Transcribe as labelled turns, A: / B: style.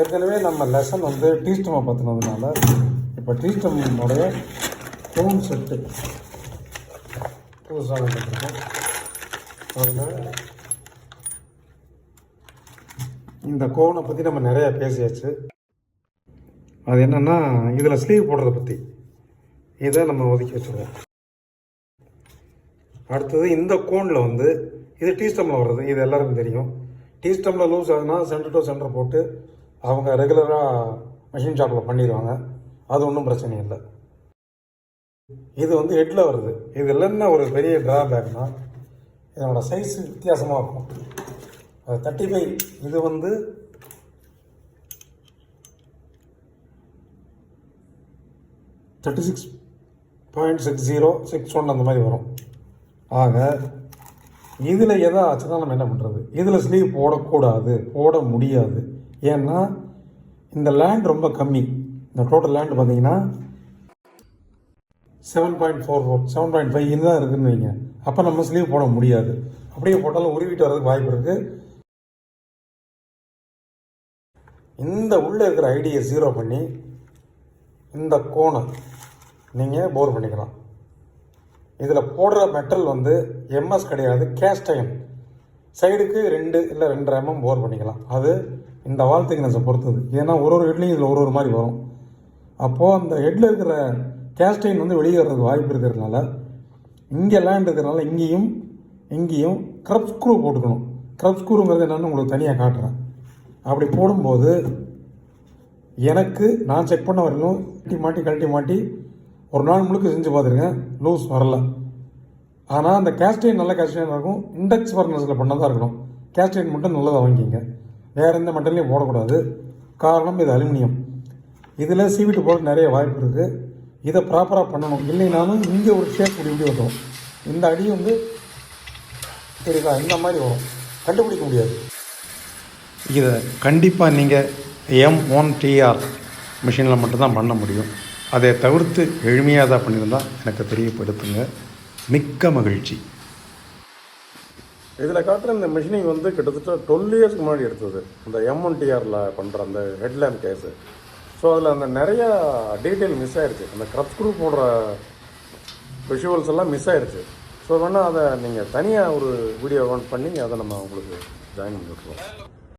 A: ஏற்கனவே நம்ம லெசன் வந்து டீஸ்டமை பார்த்துனதுனால இப்போ டீஸ்டமோடைய கோன் செட்டு புதுசாக வந்துருக்கோம் அதில் இந்த கோனை பற்றி நம்ம நிறையா பேசியாச்சு. அது என்னென்னா இதில் ஸ்லீவ் போடுறத பற்றி இதை நம்ம ஒதுக்கி வச்சுருவோம். அடுத்தது இந்த கோனில் வந்து இது டீஸ்டமில் வர்றது இது எல்லாருக்கும் தெரியும். டீஸ்டமில் லூஸ் ஆகுதுன்னா சென்டர் டு சென்டர் போட்டு அவங்க ரெகுலராக மிஷின் ஷாப்பில் பண்ணிடுவாங்க அது ஒன்றும் பிரச்சனை இல்லை. இது வந்து ஹெட்டில் வருது. இது இல்லைன்னா ஒரு பெரிய ட்ராபேக்னா இதனோட சைஸ் வித்தியாசமாக இருக்கும். அது தேர்ட்டி ஃபைவ் இது வந்து thirty six point six zero six one அந்த மாதிரி வரும். ஆக இதில் எதை ஆச்சுன்னா நம்ம என்ன பண்ணுறது இதில் ஸ்லீவ் போடக்கூடாது போட முடியாது. ஏன்னா இந்த லேண்ட் ரொம்ப கம்மி. இந்த டோட்டல் லேண்ட் பார்த்தீங்கன்னா seven point four four seven point five தான் இருக்குன்னு வைங்க. அப்போ நம்ம ஸ்லீவ் போட முடியாது. அப்படியே போட்டாலும் உருவிட்டு வர்றதுக்கு வாய்ப்பு இருக்குது இந்த உள்ளே இருக்கிற ஐடியை ஜீரோ பண்ணி இந்த கோணம் நீங்கள் போர் பண்ணிக்கலாம். இதில் போடுற மெட்டல் வந்து எம்எஸ் கிடையாது கேஸ்ட் சைடுக்கு ரெண்டு இல்லை ரெண்டரை எம்எம் போர் பண்ணிக்கலாம். அது இந்த வால் திக்னஸை பொறுத்தது. ஏன்னா ஒரு ஒரு ஹெட்லையும் இதில் ஒரு ஒரு மாதிரி வரும். அப்போது அந்த ஹெட்டில் இருக்கிற கேஸ்டைன் வந்து வெளியேறதுக்கு வாய்ப்பு இருக்கிறதுனால இங்கே லேண்ட் இருக்கிறதுனால இங்கேயும் இங்கேயும் க்ரப் ஸ்க்ரூ போட்டுக்கணும். க்ரப் ஸ்க்ரூங்கிறது என்னென்னு உங்களுக்கு தனியாக காட்டுறேன். அப்படி போடும்போது எனக்கு நான் செக் பண்ண வரையிலும் கட்டி மாட்டி கழட்டி மாட்டி ஒரு நாள் முழுக்க செஞ்சு பார்த்துருங்க லூஸ் வரல. ஆனால் அந்த கேஸ்டைன் நல்ல கேஸ்டைன் இருக்கும். இண்டெக்ஸ் ஃபர்னஸில் பண்ணதாக இருக்கணும். கேஸ்டைன் மட்டும் நல்லதாக வாங்கிங்க வேறு எந்த மட்டன்லையும் போடக்கூடாது. காரணம் இது அலுமினியம். இதில் சீவிட்டு போட நிறைய வாய்ப்பு இருக்குது இதை ப்ராப்பராக பண்ணணும். இல்லைனாலும் இங்கே ஒரு ஷேப் இப்படி இப்படி வரும் இந்த அடி வந்து தெரியுதா? இந்த மாதிரி வரும். கண்டுபிடிக்க முடியாது. இதை கண்டிப்பாக நீங்கள் எம் ஒன் டிஆர் மிஷினில் மட்டும்தான் பண்ண முடியும். அதை தவிர்த்து எளிமையாக தான் பண்ணியிருந்தால் எனக்கு தெரியப்படுத்துங்க. மிக்க மகிழ்ச்சி. இதில் காட்டுற இந்த மிஷினிங் வந்து கிட்டத்தட்ட டுவெல் இயர்ஸ்க்கு முன்னாடி எடுத்தது. இந்த எம்ஒன்டிஆரில் பண்ணுற அந்த ஹெட்லேம்ப் கேஸு ஸோ அதில் அந்த நிறையா டீட்டெயில் மிஸ் ஆயிடுச்சு அந்த க்ரப் குரூப் போடுற விஷுவல்ஸ் எல்லாம் மிஸ் ஆயிடுச்சு ஸோ வேணால் அதை நீங்கள் தனியாக ஒரு வீடியோ ஒன் பண்ணி அதை நம்ம உங்களுக்கு ஜாயின் பண்ணி விட்ருவோம்